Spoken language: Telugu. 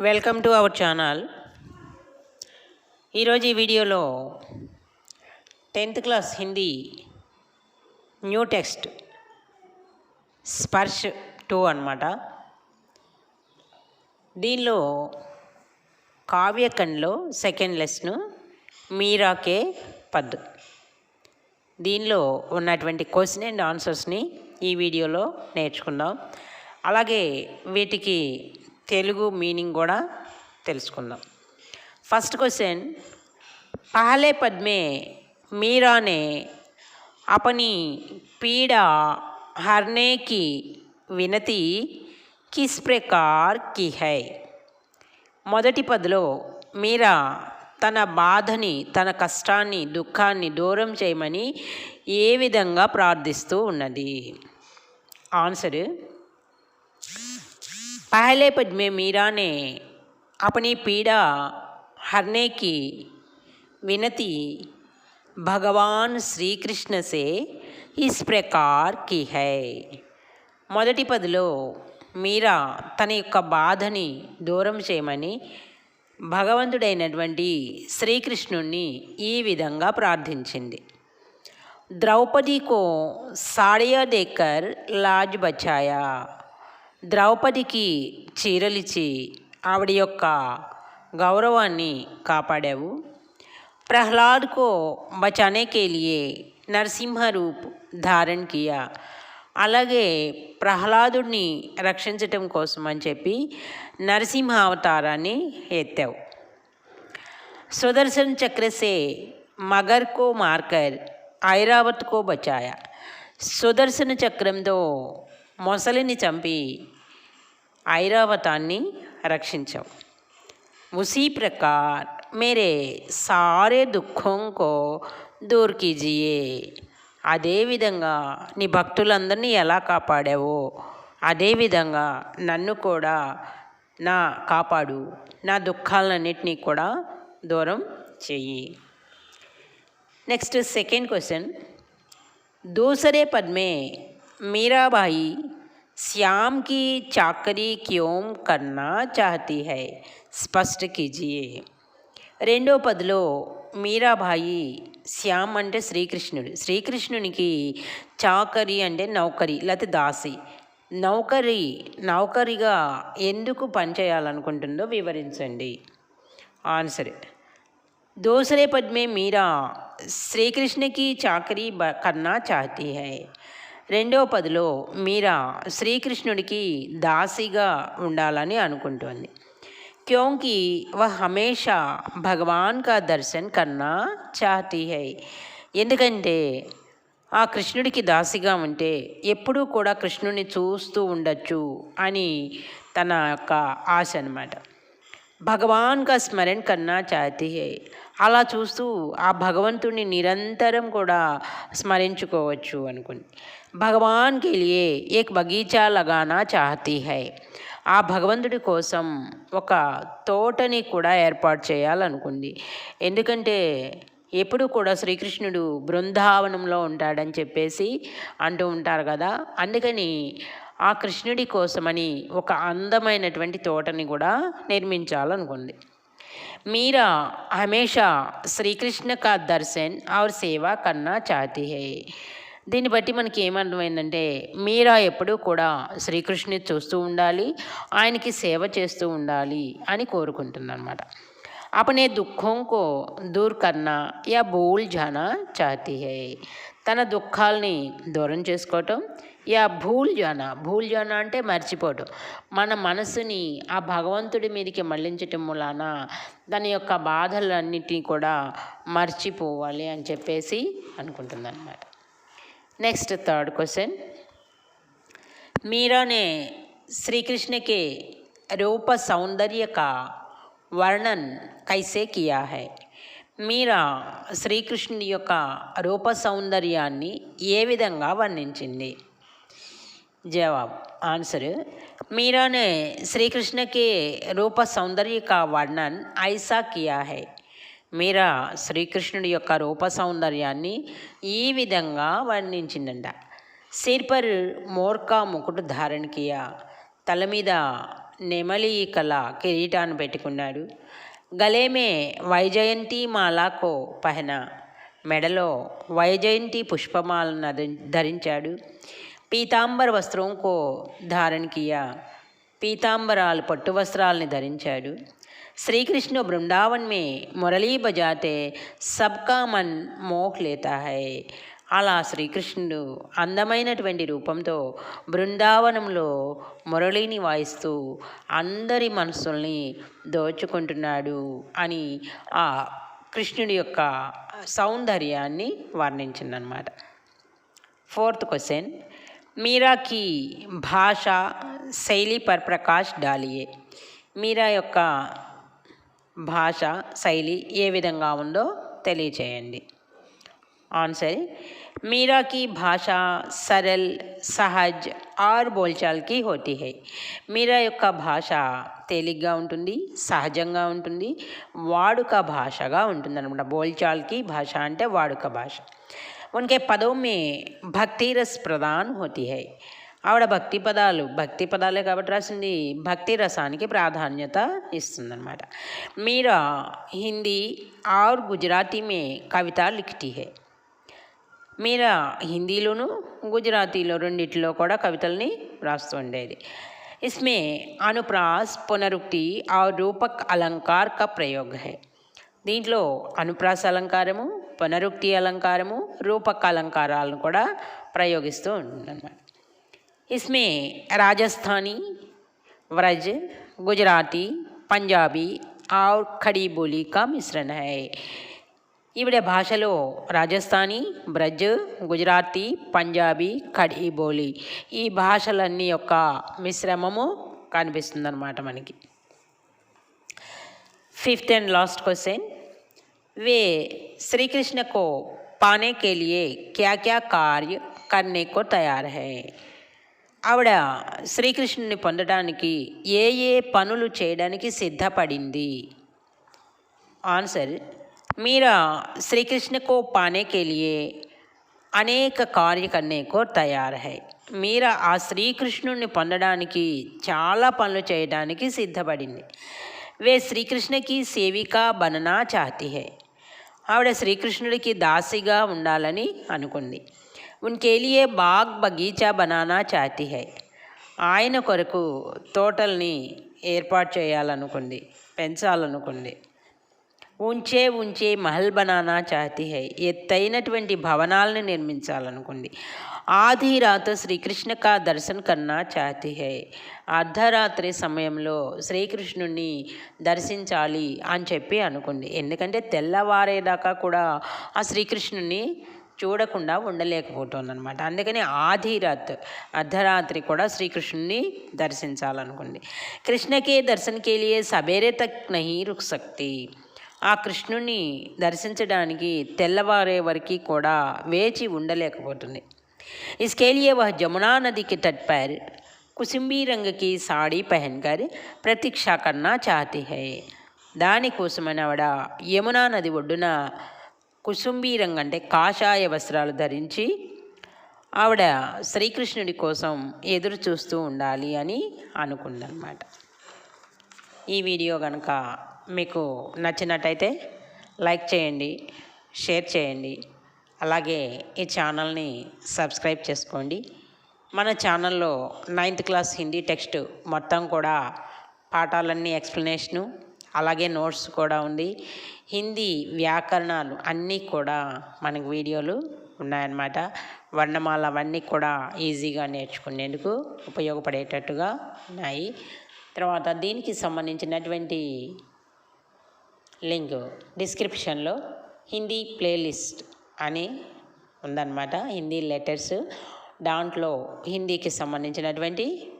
వెల్కమ్ టు అవర్ ఛానల్ ఈరోజు ఈ వీడియోలో tenth class Hindi new text Sparsh two అనమాట దీనిలో కావ్యకంలో సెకండ్ లెస్ను మీరాకే పద్దు దీనిలో ఉన్నటువంటి క్వశ్చన్ అండ్ ఆన్సర్స్ని ఈ వీడియోలో నేర్చుకుందాం. అలాగే వీటికి తెలుగు మీనింగ్ కూడా తెలుసుకుందాం. ఫస్ట్ క్వశ్చన్ పహలే పద్మే మీరానే అపని పీడ హర్నేకి వినతి కిస్ ప్రకార్కి హై. మొదటి పదిలో మీరా తన బాధని తన కష్టాన్ని దుఃఖాన్ని దూరం చేయమని ఏ విధంగా ప్రార్థిస్తూ ఉన్నది? ఆన్సర్ पहले पद में मीरा ने अपनी पीड़ा हरने की विनती भगवान श्री कृष्ण से इस प्रकार की है మొదటి పదిలో మీరా తన యొక్క బాధని దూరం చేయమని భగవంతుడైనటువంటి శ్రీకృష్ణుణ్ణి ఈ విధంగా ప్రార్థించింది ద్రౌపది కో సాడియా దేకర్ లాజ్ బచాయా ద్రౌపదికి చీరలిచ్చి ఆవిడ యొక్క గౌరవాన్ని కాపాడావు ప్రహ్లాద్ को बचाने के लिए నరసింహ రూప్ ధారణ కియా అలాగే ప్రహ్లాదుడిని రక్షించటం కోసం అని చెప్పి నరసింహ అవతారాన్ని ఎత్తావు सुदर्शन चक्र से मगर को मारकर ఐరావత్ కో బచాయా సుదర్శన చక్రంతో మొసలిని చంపి ఐరావతాన్ని రక్షించావు उसी प्रकार मेरे सारे దుఃఖం కో దూర్ కీజియే అదేవిధంగా నీ భక్తులందరినీ ఎలా కాపాడావో అదేవిధంగా నన్ను కూడా నా కాపాడు నా దుఃఖాలన్నింటినీ కూడా దూరం చెయ్యి నెక్స్ట్ సెకండ్ క్వశ్చన్ दूसरे पद में मीराबाई श्याम की चाकरी क्यों करना चाहती है స్పష్ట कीजिए రెండో పదిలో మీరాబాయి శ్యామ్ అంటే శ్రీకృష్ణుడు శ్రీకృష్ణునికి చాకరి అంటే నౌకరి లేకపోతే దాసి నౌకరి నౌకరిగా ఎందుకు పనిచేయాలనుకుంటుందో వివరించండి ఆన్సర్ दूसरे पद में मीरा श्री कृष्ण की चाकरी రెండో పదిలో మీరా శ్రీకృష్ణుడికి దాసిగా ఉండాలని అనుకుంటుంది. క్యోంకి వహ్ హమేషా భగవాన్ కా దర్శన్ కన్నా చాతీ హై. ఎందుకంటే ఆ కృష్ణుడికి దాసిగా ఉంటే ఎప్పుడూ కూడా కృష్ణుడిని చూస్తూ ఉండొచ్చు అని తన యొక్క ఆశ అనమాట భగవాన్ కా స్మరణ్ కన్నా చాతీ హై. అలా చూస్తూ ఆ భగవంతుడిని నిరంతరం కూడా స్మరించుకోవచ్చు అనుకుంది. భగవాన్ కే లియే ఏక్ బగీచా లగానా చాహతీ హై. ఆ భగవంతుడి కోసం ఒక తోటని కూడా ఏర్పాటు చేయాలనుకుంది. ఎందుకంటే ఎప్పుడు కూడా శ్రీకృష్ణుడు బృందావనంలో ఉంటాడని చెప్పేసి అంటూ ఉంటారు కదా. అందుకని ఆ కృష్ణుడి కోసమని ఒక అందమైనటువంటి తోటని కూడా నిర్మించాలనుకుంది. మీరా హమేషా శ్రీకృష్ణ కా దర్శన్ और సేవా కన్నా చాహతీ హై దీన్ని బట్టి మనకి ఏమర్థమైందంటే మీరా ఎప్పుడూ కూడా శ్రీకృష్ణుని చూస్తూ ఉండాలి ఆయనకి సేవ చేస్తూ ఉండాలి అని కోరుకుంటుందన్నమాట अपने దుఃఖం కో దూర్ కన్నా యా భూల్ జానా చాహతీ హై తన దుఃఖాల్ని దూరం చేసుకోవటం యా భూల్ జానా భూల్ జానా అంటే మర్చిపోవటం మన మనసుని ఆ భగవంతుడి మీదకి మళ్ళించటం మూలాన దాని యొక్క బాధలన్నిటినీ కూడా మర్చిపోవాలి అని చెప్పేసి అనుకుంటుందన్నమాట నెక్స్ట్ థర్డ్ క్వశ్చన్ मीरा ने श्री कृष्ण के रूप सौंदर्य का वर्णन कैसे किया है మీరా శ్రీకృష్ణుని యొక్క రూప సౌందర్యాన్ని ఏ విధంగా వర్ణించింది? జవాబ్ ఆన్సర్ మీరానే శ్రీకృష్ణకి రూప సౌందర్య కా వర్ణన్ ఐసా కియా హై. మీరా శ్రీకృష్ణుడి యొక్క రూప సౌందర్యాన్ని ఈ విధంగా వర్ణించిందంట. సిర్పర్ మోర్కా ముకుటు ధారణ కియా తల మీద నెమలి కళ కిరీటాన్ని పెట్టుకున్నాడు. గలేమే వైజయంతి మాలాకో పహన మెడలో వైజయంతి పుష్పమాలను ధరి- ధరించాడు పీతాంబర వస్త్రం కో ధారణ కియా పీతాంబరాలు పట్టు వస్త్రాలని ధరించాడు శ్రీకృష్ణ బృందావన్ మే మురళీ బజాతే సబ్కా మన్ మోహ్ లేతా హై అలా శ్రీకృష్ణుడు అందమైనటువంటి రూపంతో బృందావనంలో మురళిని వాయిస్తూ అందరి మనసుల్ని దోచుకుంటున్నాడు అని ఆ కృష్ణుడి యొక్క సౌందర్యాన్ని వర్ణించిందనమాట ఫోర్త్ క్వశ్చన్ మీరాకి భాష శైలి పరప్రకాష్ డాలియే. మీరా యొక్క భాష శైలి ఏ విధంగా ఉందో తెలియచేయండి. ఆన్సర్ మీరా की భాషా సరల్ సహజ్ ఆర్ బోల్చాల్ की होती है మీరా యొక్క భాష తేలిగ్గా ఉంటుంది సహజంగా ఉంటుంది వాడుక భాషగా ఉంటుంది అనమాట బోల్చాల్కి భాష అంటే వాడుక భాష ఉన్కే పదం మే భక్తి రస్ ప్రధాన్ హోతీ హై ఆవిడ భక్తి పదాలు భక్తి పదాలే కాబట్టి రాసింది భక్తి రసానికి ప్రాధాన్యత ఇస్తుందన్నమాట మీరా Hindi are Gujarati May Kavitha లిఖితి high మీర హిందీలోను గుజరాతీలో రెండింటిలో కూడా కవితల్ని రాస్తూ ఉండేది. ఇస్మే అనుప్రాస్ పునరుక్తి ఆ రూపక్ అలంకార్ క ప్రయోగ హే. దీంట్లో అనుప్రాస అలంకారము పునరుక్తి అలంకారము రూపక అలంకారాలను కూడా ప్రయోగిస్తూ ఉంటుందన్నమాట ఇస్మే రాజస్థానీ వ్రజ్ గుజరాతీ పంజాబీ ఆ ఖడీ బోలీ కా మిశ్రణ హై. ఈవిడ భాషలో రాజస్థానీ బ్రజ్ గుజరాతీ పంజాబీ ఖడీ బోలి ఈ భాషలన్నీ యొక్క మిశ్రమము కనిపిస్తుందన్నమాట మనకి फिफ्थ एंड लास्ट क्वेश्चन वे श्री कृष्ण को पाने के लिए क्या क्या कार्य करने को तैयार है ఆవిడ శ్రీకృష్ణుని పొందడానికి ఏ ఏ పనులు చేయడానికి సిద్ధపడింది ఆన్సర్ మీరా శ్రీకృష్ణ को पाने के लिए అనేక కార్య करने को తయారు है మీరా ఆ శ్రీకృష్ణుడిని పొందడానికి చాలా పనులు చేయడానికి సిద్ధపడింది వే శ్రీకృష్ణకి సేవిక బననా చాహతి హై ఆవిడ శ్రీకృష్ణుడికి దాసిగా ఉండాలని అనుకుంది ఉన్కే లియే బాగ్ బగీచా బనానా చాహతి హై ఆయన కొరకు తోటల్ని ఏర్పాటు చేయాలనుకుంది పెంచాలనుకుంది ఉంచే ఉంచే మహల్ బనానా చాతి హై. ఎత్తైనటువంటి భవనాలను నిర్మించాలనుకుంది. ఆधी రాత శ్రీకృష్ణ కా దర్శన్ కన్నా చాతి హై. అర్ధరాత్రి సమయంలో శ్రీకృష్ణుణ్ణి దర్శించాలి అని చెప్పి అనుకుంది. ఎందుకంటే తెల్లవారేదాకా కూడా ఆ శ్రీకృష్ణుని చూడకుండా ఉండలేకపోతుందన్నమాట. అందుకని ఆధిరాత్ అర్ధరాత్రి కూడా శ్రీకృష్ణుని దర్శించాలనుకుంది. కృష్ణకే దర్శన్కే లియే సబేరే తక్ నహి రుక్ సక్తి. ఆ కృష్ణుని దర్శించడానికి తెల్లవారే వరకు కూడా వేచి ఉండలేకపోతుంది इसके लिए वह जमुना नदी के तट पर कुसुम्बी रंग की साड़ी पहनकर प्रतीक्षा करना चाहती है దానికోసమని ఆవిడ యమునా నది ఒడ్డున కుసుంబీ రంగు అంటే కాషాయ వస్త్రాలు ధరించి ఆవిడ శ్రీకృష్ణుడి కోసం ఎదురు చూస్తూ ఉండాలి అని అనుకుందనమాట ఈ వీడియో కనుక మీకు నచ్చినట్టయితే లైక్ చేయండి షేర్ చేయండి. అలాగే ఈ ఛానల్ని సబ్స్క్రైబ్ చేసుకోండి. మన ఛానల్లో నైన్త్ క్లాస్ హిందీ టెక్స్ట్ మొత్తం కూడా పాఠాలన్నీ ఎక్స్ప్లెనేషను అలాగే నోట్స్ కూడా ఉంది. హిందీ వ్యాకరణాలు అన్నీ కూడా మనకు వీడియోలు ఉన్నాయన్నమాట. వర్ణమాల అవన్నీ కూడా ఈజీగా నేర్చుకునేందుకు ఉపయోగపడేటట్టుగా ఉన్నాయి. తర్వాత దీనికి సంబంధించినటువంటి లింక్ డిస్క్రిప్షన్లో హిందీ ప్లేలిస్ట్ అని ఉందన్నమాట. హిందీ లెటర్స్. దాంట్లో హిందీకి సంబంధించినటువంటి